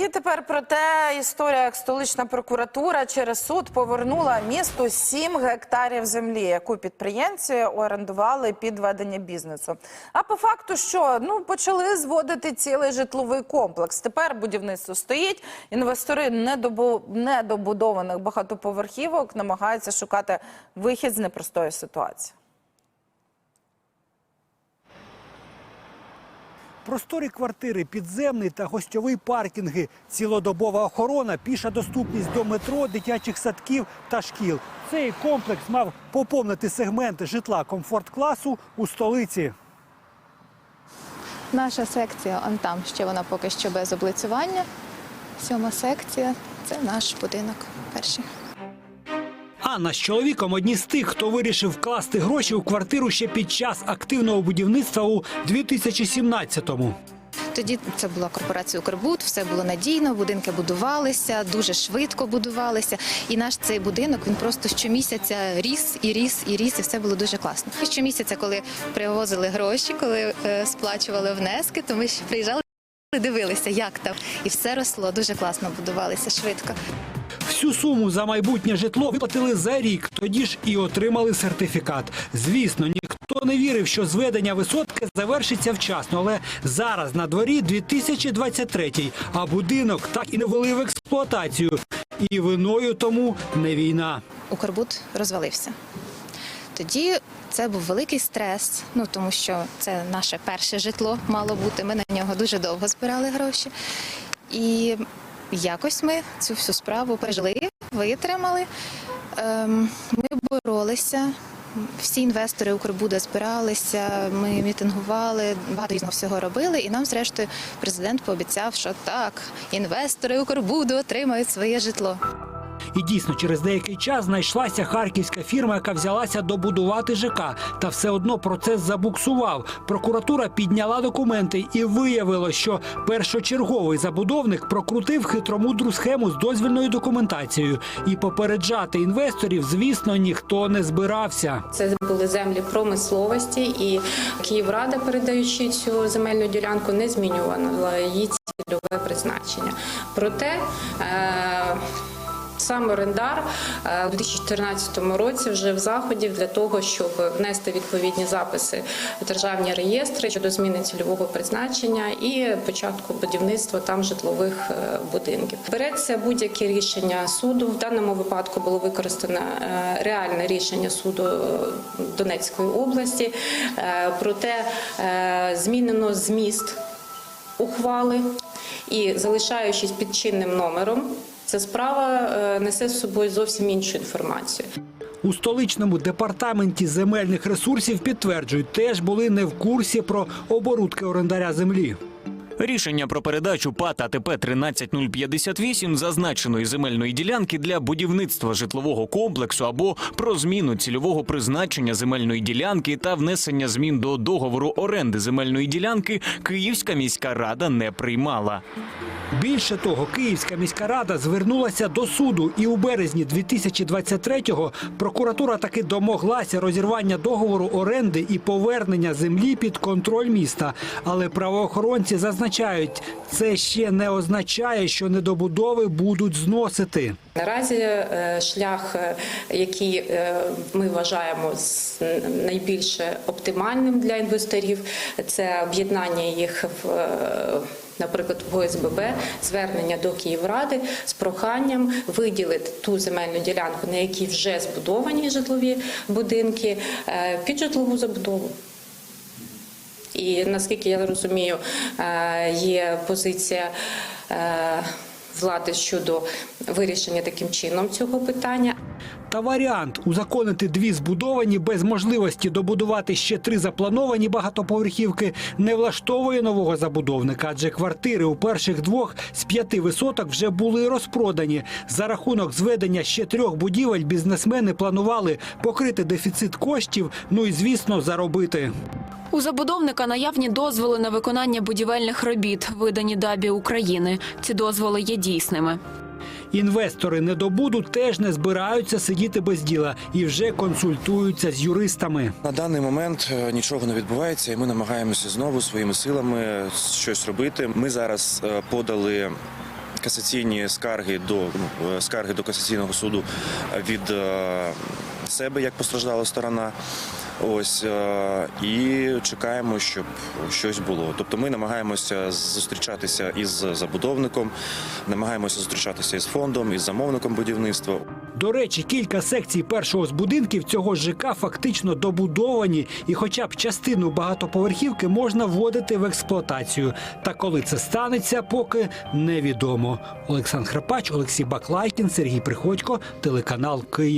І тепер про те, історія, як столична прокуратура через суд повернула місту 7 гектарів землі, яку підприємці орендували під ведення бізнесу. А по факту, що ну почали зводити цілий житловий комплекс. Тепер будівництво стоїть. Інвестори недобу... недобудованих багатоповерхівок намагаються шукати вихід з непростої ситуації. Просторі квартири, підземний та гостьовий паркінги, цілодобова охорона, піша доступність до метро, дитячих садків та шкіл. Цей комплекс мав поповнити сегменти житла комфорт-класу у столиці. Наша секція, он там ще вона поки що без облицювання. Сьома секція це наш будинок перший. Анна з чоловіком одні з тих, хто вирішив вкласти гроші у квартиру ще під час активного будівництва у 2017-му. Тоді це була корпорація Укрбуд, все було надійно, будинки будувалися, дуже швидко будувалися. І наш цей будинок він просто щомісяця ріс і ріс і ріс, і все було дуже класно. Щомісяця, коли привозили гроші, коли е, сплачували внески, то ми ще приїжджали. Дивилися, як там, і все росло дуже класно будувалися швидко. Всю суму за майбутнє житло виплатили за рік, тоді ж і отримали сертифікат. Звісно, ніхто не вірив, що зведення висотки завершиться вчасно, але зараз на дворі 2023, а будинок так і не ввели в експлуатацію. І виною тому не війна. Укрбуд розвалився. Тоді це був великий стрес, ну тому що це наше перше житло мало бути. Ми на нього дуже довго збирали гроші. І якось ми цю всю справу пережили, витримали. Ем, Ми боролися. Всі інвестори Укрбуда збиралися, ми мітингували, багато різного всього робили. І нам, зрештою, президент пообіцяв, що так, інвестори Укрбуду отримають своє житло. І дійсно, через деякий час знайшлася харківська фірма, яка взялася добудувати ЖК. Та все одно процес забуксував. Прокуратура підняла документи і виявило, що першочерговий забудовник прокрутив хитромудру схему з дозвільною документацією. І попереджати інвесторів, звісно, ніхто не збирався. Це були землі промисловості, і Київрада, передаючи цю земельну ділянку, не змінювала її цільове призначення. Проте е, Сам орендар е, у 2014 році вже в заході для того, щоб внести відповідні записи в державні реєстри щодо зміни цільового призначення і початку будівництва там житлових е, будинків. Береться будь-яке рішення суду. В даному випадку було використано е, реальне рішення суду Донецької області. Проте змінено зміст ухвали і залишаючись під чинним номером. Ця справа е, несе з собою зовсім іншу інформацію. У столичному департаменті земельних ресурсів підтверджують, теж були не в курсі про оборудки орендаря землі. Рішення про передачу ПАТ АТП 13058 зазначеної земельної ділянки для будівництва житлового комплексу або про зміну цільового призначення земельної ділянки та внесення змін до договору оренди земельної ділянки Київська міська рада не приймала. Більше того, Київська міська рада звернулася до суду, і у березні 2023-го прокуратура таки домоглася розірвання договору оренди і повернення землі під контроль міста. Але правоохоронці зазначають, це ще не означає, що недобудови будуть зносити. Наразі е, шлях, е, який е, ми вважаємо найбільш оптимальним для інвесторів, це об'єднання їх в. Наприклад, в ОСББ звернення до Київради з проханням виділити ту земельну ділянку, на якій вже збудовані житлові будинки, під житлову забудову. І наскільки я розумію, е, є позиція е, влади щодо вирішення таким чином цього питання. Та варіант узаконити дві збудовані без можливості добудувати ще три заплановані багатоповерхівки не влаштовує нового забудовника, адже квартири у перших двох з п'яти висоток вже були розпродані. За рахунок зведення ще трьох будівель бізнесмени планували покрити дефіцит коштів, ну і звісно заробити. У забудовника наявні дозволи на виконання будівельних робіт, видані ДАБІ України. Ці дозволи є дійсними. Інвестори недобуду теж не збираються сидіти без діла і вже консультуються з юристами. На даний момент е, нічого не відбувається, і ми намагаємося знову своїми силами щось робити. Ми зараз е, подали касаційні скарги до ну, е, скарги до касаційного суду від е, себе як постраждала сторона. Ось е, і чекаємо, щоб щось було. Тобто, ми намагаємося зустрічатися із забудовником, намагаємося зустрічатися із фондом, із замовником будівництва. До речі, кілька секцій першого з будинків цього ЖК фактично добудовані, і хоча б частину багатоповерхівки можна вводити в експлуатацію. Та коли це станеться, поки невідомо. Олександр Храпач, Олексій Баклайкін, Сергій Приходько, телеканал Київ.